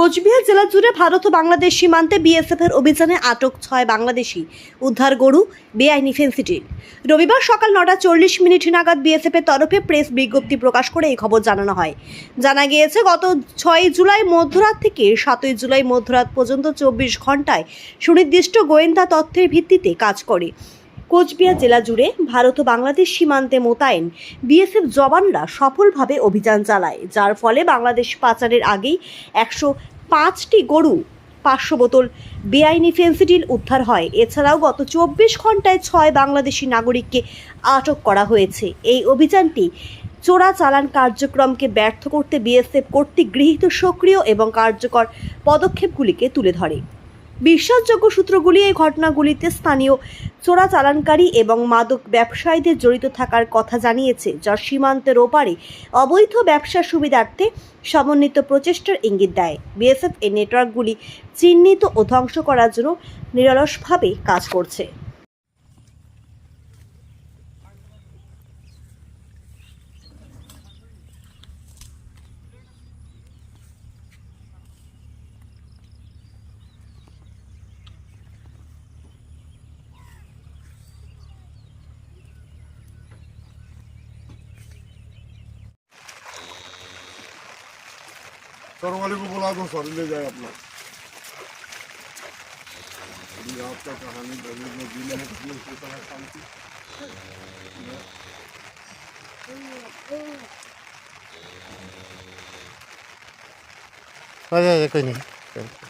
কোচবিহার জেলা জুড়ে ভারত ও বাংলাদেশ সীমান্তে বিএসএফ এর অভিযানে আটক ছয় বাংলাদেশি। উদ্ধার গরু, বেআইনি ফেন্সিটিভ রবিবার সকাল নটা চল্লিশ মিনিট নাগাদ বিএসএফ এর তরফে প্রেস বিজ্ঞপ্তি প্রকাশ করে এই খবর জানানো হয়। জানা গিয়েছে, গত ছয় জুলাই মধ্যরাত থেকে সাতই জুলাই মধ্যরাত পর্যন্ত চব্বিশ ঘন্টায় সুনির্দিষ্ট গোয়েন্দা তথ্যের ভিত্তিতে কাজ করে। কোচবিহার জেলা জুড়ে ভারত ও বাংলাদেশ সীমান্তে মোতায়েন বিএসএফ জওয়ানরা সফলভাবে অভিযান চালায়, যার ফলে বাংলাদেশ পাচারের আগেই একশো পাঁচটি গরু, পাঁচশো বোতল বেআইনি ফেন্সিডিল উদ্ধার হয়। এছাড়াও গত চব্বিশ ঘন্টায় ছয় বাংলাদেশি নাগরিককে আটক করা হয়েছে। এই অভিযানটি চোরাচালান কার্যক্রমকে ব্যর্থ করতে বিএসএফ কর্তৃক গৃহীত সক্রিয় এবং কার্যকর পদক্ষেপগুলিকে তুলে ধরে। বিশ্বাসযোগ্য সূত্রগুলি এই ঘটনাগুলিতে স্থানীয় চোরাচালানকারী এবং মাদক ব্যবসায়ীদের জড়িত থাকার কথা জানিয়েছে, যা সীমান্তের ওপারে অবৈধ ব্যবসার সুবিধার্থে সমন্বিত প্রচেষ্টার ইঙ্গিত দেয়। বিএসএফ এই নেটওয়ার্কগুলি চিহ্নিত ও ধ্বংস করার জন্য নিরলসভাবে কাজ করছে। सर वाले को बुला दो, सर, ले जाए अपना। आपका कहानी गरीब में जीने में शांति कोई नहीं